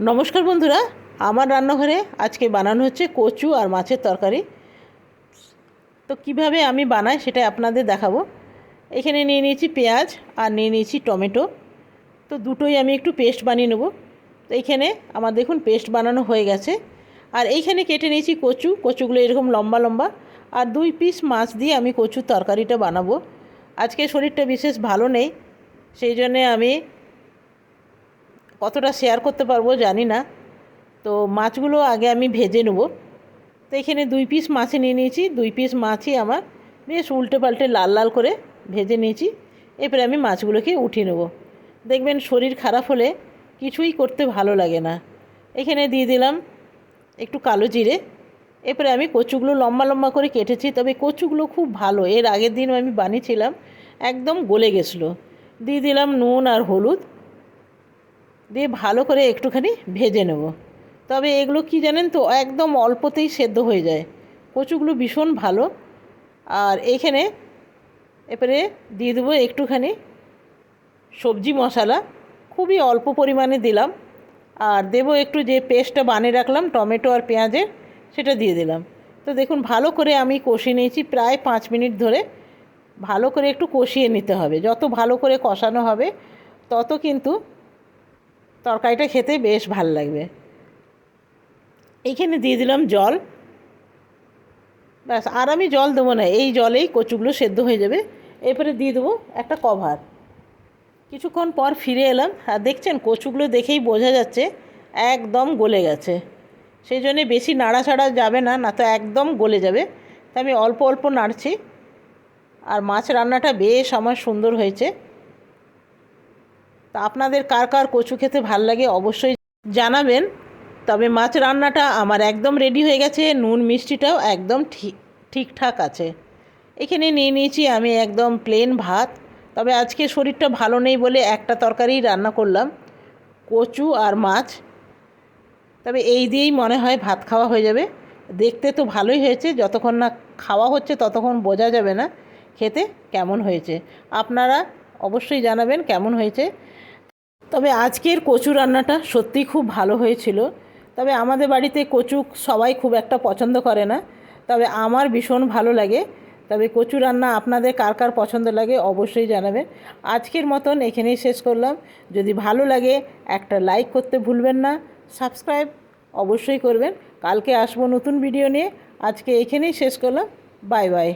নমস্কার বন্ধুরা, আমার রান্নাঘরে আজকে বানানো হচ্ছে কচু আর মাছের তরকারি। তো কীভাবে আমি বানাই সেটা আপনাদের দেখাবো। এখানে নিয়ে নিয়েছি পেঁয়াজ আর নিয়ে নিয়েছি টমেটো। তো দুটোই আমি একটু পেস্ট বানিয়ে নেব। তো এইখানে আমার দেখুন পেস্ট বানানো হয়ে গেছে। আর এইখানে কেটে নিয়েছি কচু, কচুগুলো এরকম লম্বা লম্বা। আর দুই পিস মাছ দিয়ে আমি কচুর তরকারিটা বানাবো। আজকে শরীরটা বিশেষ ভালো নেই, সেই জন্যে আমি কতটা শেয়ার করতে পারব জানি না। তো মাছগুলো আগে আমি ভেজে নেব। তো এখানে দুই পিস মাছে নিয়ে নিয়েছি। দুই পিস মাছই আমার বেশ উল্টে পাল্টে লাল লাল করে ভেজে নিয়েছি। এরপরে আমি মাছগুলোকে উঠিয়ে নেব। দেখবেন শরীর খারাপ হলে কিছুই করতে ভালো লাগে না। এখানে দিয়ে দিলাম একটু কালো জিরে। এরপরে আমি কচুগুলো লম্বা লম্বা করে কেটেছি, তবে কচুগুলো খুব ভালো। এর আগের দিন আমি বানিয়েছিলাম, একদম গলে গেছিল। দিয়ে দিলাম নুন আর হলুদ। দিয়ে ভালো করে একটুখানি ভেজে নেব। তবে এগুলো কি জানেন তো, একদম অল্পতেই সেদ্ধ হয়ে যায়। কচুগুলো ভীষণ ভালো। আর এইখানে এবারে দিয়ে দেবো একটুখানি সবজি মশলা। খুবই অল্প পরিমাণে দিলাম। আর দেবো একটু যে পেস্টটা বানিয়ে রাখলাম, টমেটো আর পেঁয়াজের, সেটা দিয়ে দিলাম। তো দেখুন, ভালো করে আমি কষিয়ে নিয়েছি প্রায় পাঁচ মিনিট ধরে। ভালো করে একটু কষিয়ে নিতে হবে। যত ভালো করে কষানো হবে, তত কিন্তু তরকারিটা খেতে বেশ ভালো লাগবে। এইখানে দিয়ে দিলাম জল। ব্যাস, আর আমি জল দেবো না, এই জলেই কচুগুলো সেদ্ধ হয়ে যাবে। এরপরে দিয়ে দেবো একটা কভার। কিছুক্ষণ পর ফিরে এলাম, আর দেখছেন কচুগুলো দেখেই বোঝা যাচ্ছে একদম গলে গেছে। সেই জন্যে বেশি নাড়াচাড়া যাবে না না তো একদম গলে যাবে। তাই আমি অল্প অল্প নাড়ছি। আর মাছ রান্নাটা বেশ আমার সুন্দর হয়েছে। তা আপনাদের কার কার কচু খেতে ভালো লাগে অবশ্যই জানাবেন। তবে মাছ রান্নাটা আমার একদম রেডি হয়ে গেছে, নুন মিষ্টিটাও একদম ঠিক ঠিকঠাক আছে। এখানে নিয়ে নিয়েছি আমি একদম প্লেন ভাত। তবে আজকে শরীরটা ভালো নেই বলে একটা তরকারি রান্না করলাম, কচু আর মাছ। তবে এই দিয়েই মনে হয় ভাত খাওয়া হয়ে যাবে। দেখতে তো ভালোই হয়েছে, যতক্ষণ না খাওয়া হচ্ছে ততক্ষণ বোঝা যাবে না খেতে কেমন হয়েছে। আপনারা অবশ্যই জানাবেন কেমন হয়েছে। তবে আজকের কচু রান্নাটা সত্যিই খুব ভালো হয়েছিল। তবে আমাদের বাড়িতে কচু সবাই খুব একটা পছন্দ করে না। তবে আমার ভীষণ ভালো লাগে। তবে কচু রান্না আপনাদের কার কার পছন্দ লাগে অবশ্যই জানাবেন। আজকের মতন এখানেই শেষ করলাম। যদি ভালো লাগে একটা লাইক করতে ভুলবেন না, সাবস্ক্রাইব অবশ্যই করবেন। কালকে আসব নতুন ভিডিও নিয়ে। আজকে এখানেই শেষ করলাম। Bye bye.